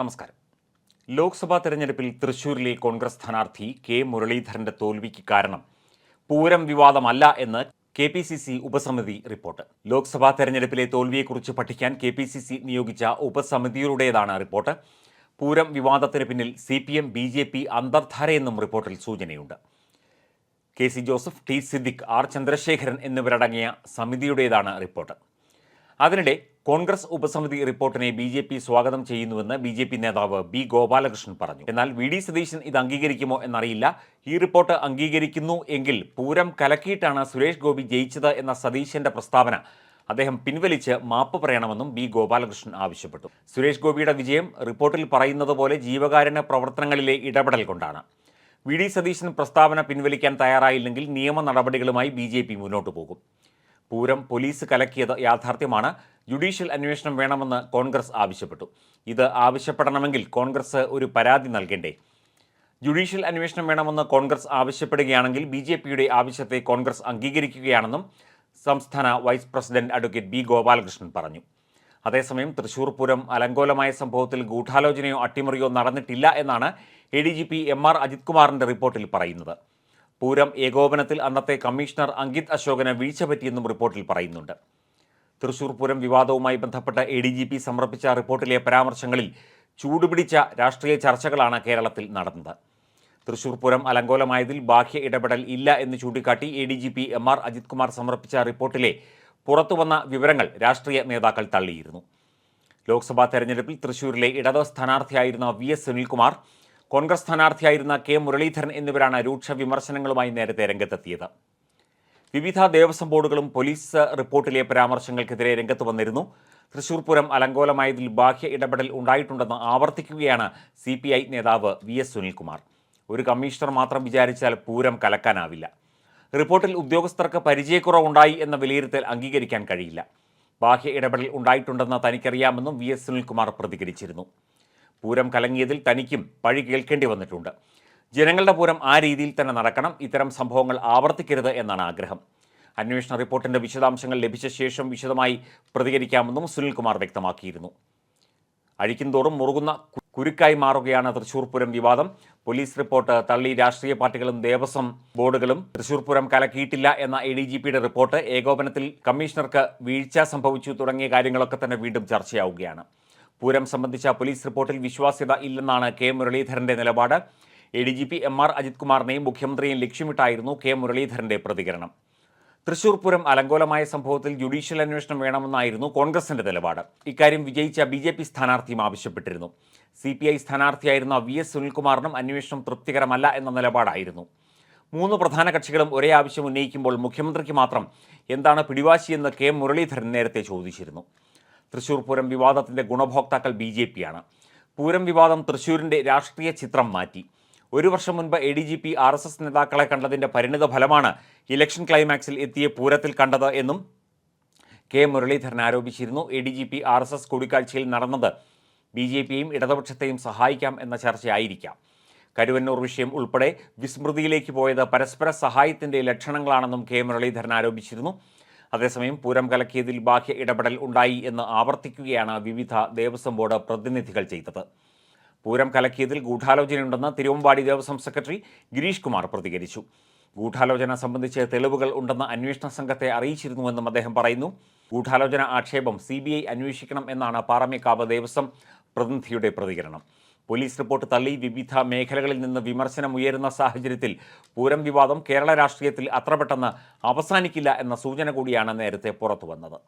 നമസ്കാരം. ലോക്സഭാ തെരഞ്ഞെടുപ്പിൽ തൃശൂരിലെ കോൺഗ്രസ് സ്ഥാനാർത്ഥി കെ മുരളീധരന്റെ തോൽവിക്ക് കാരണം പൂരം വിവാദമല്ല എന്ന് കെ പി സി സി ഉപസമിതി റിപ്പോർട്ട്. ലോക്സഭാ തെരഞ്ഞെടുപ്പിലെ തോൽവിയെക്കുറിച്ച് പഠിക്കാൻ കെ പി സി സി നിയോഗിച്ച ഉപസമിതിയുടേതാണ് റിപ്പോർട്ട്. പൂരം വിവാദത്തിന് പിന്നിൽ C P M B J P അന്തർധാരയെന്നും റിപ്പോർട്ടിൽ സൂചനയുണ്ട്. K C Joseph T Siddique R Chandrasekharan എന്നിവരടങ്ങിയ സമിതിയുടേതാണ് റിപ്പോർട്ട്. അതിനിടെ കോൺഗ്രസ് ഉപസമിതി റിപ്പോർട്ടിനെ ബി ജെ പി സ്വാഗതം ചെയ്യുന്നുവെന്ന് ബി ജെ പി നേതാവ് ബി ഗോപാലകൃഷ്ണൻ പറഞ്ഞു. എന്നാൽ വി ഡി സതീശൻ ഇത് അംഗീകരിക്കുമോ എന്നറിയില്ല. ഈ റിപ്പോർട്ട് അംഗീകരിക്കുന്നു എങ്കിൽ പൂരം കലക്കിയിട്ടാണ് സുരേഷ് ഗോപി ജയിച്ചത് എന്ന സതീശന്റെ പ്രസ്താവന അദ്ദേഹം പിൻവലിച്ച് മാപ്പ് പറയണമെന്നും ബി ഗോപാലകൃഷ്ണൻ ആവശ്യപ്പെട്ടു. സുരേഷ് ഗോപിയുടെ വിജയം റിപ്പോർട്ടിൽ പറയുന്നത് പോലെ ജീവകാരുണ്യ പ്രവർത്തനങ്ങളിലെ ഇടപെടൽ കൊണ്ടാണ്. വി ഡി സതീശൻ പ്രസ്താവന പിൻവലിക്കാൻ തയ്യാറായില്ലെങ്കിൽ നിയമ നടപടികളുമായി ബി ജെ പി മുന്നോട്ട് പോകും. പൂരം പോലീസ് കലക്കിയത് യാഥാർത്ഥ്യമാണ്. ജുഡീഷ്യൽ അന്വേഷണം വേണമെന്ന് കോൺഗ്രസ് ആവശ്യപ്പെട്ടു. ഇത് ആവശ്യപ്പെടണമെങ്കിൽ കോൺഗ്രസ് ഒരു പരാതി നൽകേണ്ടേ? ജുഡീഷ്യൽ അന്വേഷണം വേണമെന്ന് കോൺഗ്രസ് ആവശ്യപ്പെടുകയാണെങ്കിൽ ബി ജെ പിയുടെ ആവശ്യത്തെ കോൺഗ്രസ് അംഗീകരിക്കുകയാണെന്നും സംസ്ഥാന vice president advocate B Gopalakrishnan പറഞ്ഞു. അതേസമയം തൃശൂർ പൂരം അലങ്കോലമായ സംഭവത്തിൽ ഗൂഢാലോചനയോ അട്ടിമറിയോ നടന്നിട്ടില്ല എന്നാണ് A D G P M R Ajith റിപ്പോർട്ടിൽ പറയുന്നത്. പൂരം ഏകോപനത്തിൽ അന്നത്തെ കമ്മീഷണർ അങ്കിത് അശോകന് വീഴ്ച പറ്റിയെന്നും റിപ്പോർട്ടിൽ പറയുന്നുണ്ട്. തൃശൂർ പൂരം വിവാദവുമായി ബന്ധപ്പെട്ട എ ഡി ജി പി സമർപ്പിച്ച റിപ്പോർട്ടിലെ പരാമർശങ്ങളിൽ ചൂടുപിടിച്ച രാഷ്ട്രീയ ചർച്ചകളാണ് കേരളത്തിൽ നടന്നത്. തൃശൂർ പൂരം അലങ്കോലമായതിൽ ബാഹ്യ ഇടപെടൽ ഇല്ല എന്ന് ചൂണ്ടിക്കാട്ടി A D G P M R Ajith Kumar സമർപ്പിച്ച റിപ്പോർട്ടിലെ പുറത്തുവന്ന വിവരങ്ങൾ രാഷ്ട്രീയ നേതാക്കൾ തള്ളിയിരുന്നു. ലോക്സഭാ തെരഞ്ഞെടുപ്പിൽ തൃശൂരിലെ ഇടത് സ്ഥാനാർത്ഥിയായിരുന്ന വി എസ് സുനിൽകുമാർ കോൺഗ്രസ് സ്ഥാനാർത്ഥിയായിരുന്ന കെ മുരളീധരൻ എന്നിവരാണ് രൂക്ഷ വിമർശനങ്ങളുമായി നേരത്തെ രംഗത്തെത്തിയത്. വിവിധ ദേവസ്വം ബോർഡുകളും പോലീസ് റിപ്പോർട്ടിലെ പരാമർശങ്ങൾക്കെതിരെ രംഗത്ത് വന്നിരുന്നു. തൃശൂർ പൂരം അലങ്കോലമായതിൽ ബാഹ്യ ഇടപെടൽ ഉണ്ടായിട്ടുണ്ടെന്ന് ആവർത്തിക്കുകയാണ് സി പി ഐ നേതാവ് വി എസ് സുനിൽകുമാർ. ഒരു കമ്മീഷണർ മാത്രം വിചാരിച്ചാൽ പൂരം കലക്കാനാവില്ല. റിപ്പോർട്ടിൽ ഉദ്യോഗസ്ഥർക്ക് പരിചയക്കുറവുണ്ടായി എന്ന വിലയിരുത്തൽ അംഗീകരിക്കാൻ കഴിയില്ല. ബാഹ്യ ഇടപെടൽ ഉണ്ടായിട്ടുണ്ടെന്ന് തനിക്കറിയാമെന്നും വി എസ് സുനിൽകുമാർ പ്രതികരിച്ചിരുന്നു. പൂരം കലങ്ങിയതിൽ തനിക്കും പഴി കേൾക്കേണ്ടി വന്നിട്ടുണ്ട്. ജനങ്ങളുടെ പൂരം ആ രീതിയിൽ തന്നെ നടക്കണം. ഇത്തരം സംഭവങ്ങൾ ആവർത്തിക്കരുത് എന്നാണ് ആഗ്രഹം. അന്വേഷണ റിപ്പോർട്ടിന്റെ വിശദാംശങ്ങൾ ലഭിച്ച ശേഷം വിശദമായി പ്രതികരിക്കാമെന്നും സുനിൽകുമാർ വ്യക്തമാക്കിയിരുന്നു. അഴിക്കുംതോറും മുറുകുന്ന കുരുക്കായി മാറുകയാണ് തൃശൂർ പൂരം വിവാദം. പോലീസ് റിപ്പോർട്ട് തള്ളി രാഷ്ട്രീയ പാർട്ടികളും ദേവസ്വം ബോർഡുകളും തൃശൂർ പൂരം കലക്കിയിട്ടില്ല എന്ന എ ഡി ജി പിയുടെ റിപ്പോർട്ട് ഏകോപനത്തിൽ കമ്മീഷണർക്ക് വീഴ്ച സംഭവിച്ചു തുടങ്ങിയ കാര്യങ്ങളൊക്കെ തന്നെ വീണ്ടും ചർച്ചയാവുകയാണ്. പൂരം സംബന്ധിച്ച പോലീസ് റിപ്പോർട്ടിൽ വിശ്വാസ്യത ഇല്ലെന്നാണ് കെ മുരളീധരന്റെ നിലപാട്. A D G P M R Ajith കുമാറിനെയും മുഖ്യമന്ത്രിയെയും ലക്ഷ്യമിട്ടായിരുന്നു കെ മുരളീധരന്റെ പ്രതികരണം. തൃശൂർ പൂരം അലങ്കോലമായ സംഭവത്തിൽ ജുഡീഷ്യൽ അന്വേഷണം വേണമെന്നായിരുന്നു കോൺഗ്രസിന്റെ നിലപാട്. ഇക്കാര്യം വിജയിച്ച ബി ജെ പി സ്ഥാനാർത്ഥിയും ആവശ്യപ്പെട്ടിരുന്നു. സി പി ഐ സ്ഥാനാർത്ഥിയായിരുന്ന വി എസ് സുനിൽകുമാറിനും അന്വേഷണം തൃപ്തികരമല്ല എന്ന നിലപാടായിരുന്നു. മൂന്ന് പ്രധാന കക്ഷികളും ഒരേ ആവശ്യം ഉന്നയിക്കുമ്പോൾ മുഖ്യമന്ത്രിക്ക് മാത്രം എന്താണ് പിടിവാശിയെന്ന് കെ മുരളീധരൻ നേരത്തെ ചോദിച്ചിരുന്നു. തൃശൂർ പൂരം വിവാദത്തിന്റെ ഗുണഭോക്താക്കൾ ബി ജെ പിയാണ് പൂരം വിവാദം തൃശൂരിന്റെ രാഷ്ട്രീയ ചിത്രം മാറ്റി. ഒരു വർഷം മുൻപ് A D G P R S S നേതാക്കളെ കണ്ടതിന്റെ പരിണിത ഫലമാണ് ഇലക്ഷൻ ക്ലൈമാക്സിൽ എത്തിയ പൂരത്തിൽ കണ്ടത് എന്നും കെ മുരളീധരൻ ആരോപിച്ചിരുന്നു. A D G P R S S കൂടിക്കാഴ്ചയിൽ നടന്നത് ബി ജെ പിയും ഇടതുപക്ഷത്തെയും സഹായിക്കാം എന്ന ചർച്ചയായിരിക്കാം. കരുവന്നൂർ വിഷയം ഉൾപ്പെടെ വിസ്മൃതിയിലേക്ക് പോയത് പരസ്പര സഹായത്തിന്റെ ലക്ഷണങ്ങളാണെന്നും കെ മുരളീധരൻ ആരോപിച്ചിരുന്നു. അതേസമയം പൂരം കലക്കിയതിൽ ബാഹ്യ ഇടപെടൽ ഉണ്ടായി എന്ന് ആവർത്തിക്കുകയാണ് വിവിധ ദേവസ്വം ബോർഡ് പ്രതിനിധികൾ ചെയ്തത്. പൂരം കലക്കിയതിൽ ഗൂഢാലോചനയുണ്ടെന്ന് തിരുവമ്പാടി ദേവസ്വം സെക്രട്ടറി ഗിരീഷ് കുമാർ പ്രതികരിച്ചു. ഗൂഢാലോചന സംബന്ധിച്ച് തെളിവുകൾ ഉണ്ടെന്ന് അന്വേഷണ സംഘത്തെ അറിയിച്ചിരുന്നുവെന്നും അദ്ദേഹം പറയുന്നു. ഗൂഢാലോചന ആക്ഷേപം സി ബി ഐ അന്വേഷിക്കണം എന്നാണ് പാറമേക്കാവ് ദേവസ്വം പ്രതിനിധിയുടെ പ്രതികരണം. പോലീസ് റിപ്പോർട്ട് തള്ളി വിവിധ മേഖലകളിൽ നിന്ന് വിമർശനം ഉയരുന്ന സാഹചര്യത്തിൽ പൂരം വിവാദം കേരള രാഷ്ട്രീയത്തിൽ അത്ര പെട്ടെന്ന് അവസാനിക്കില്ല എന്ന സൂചന കൂടിയാണ് നേരത്തെ പുറത്തുവന്നത്.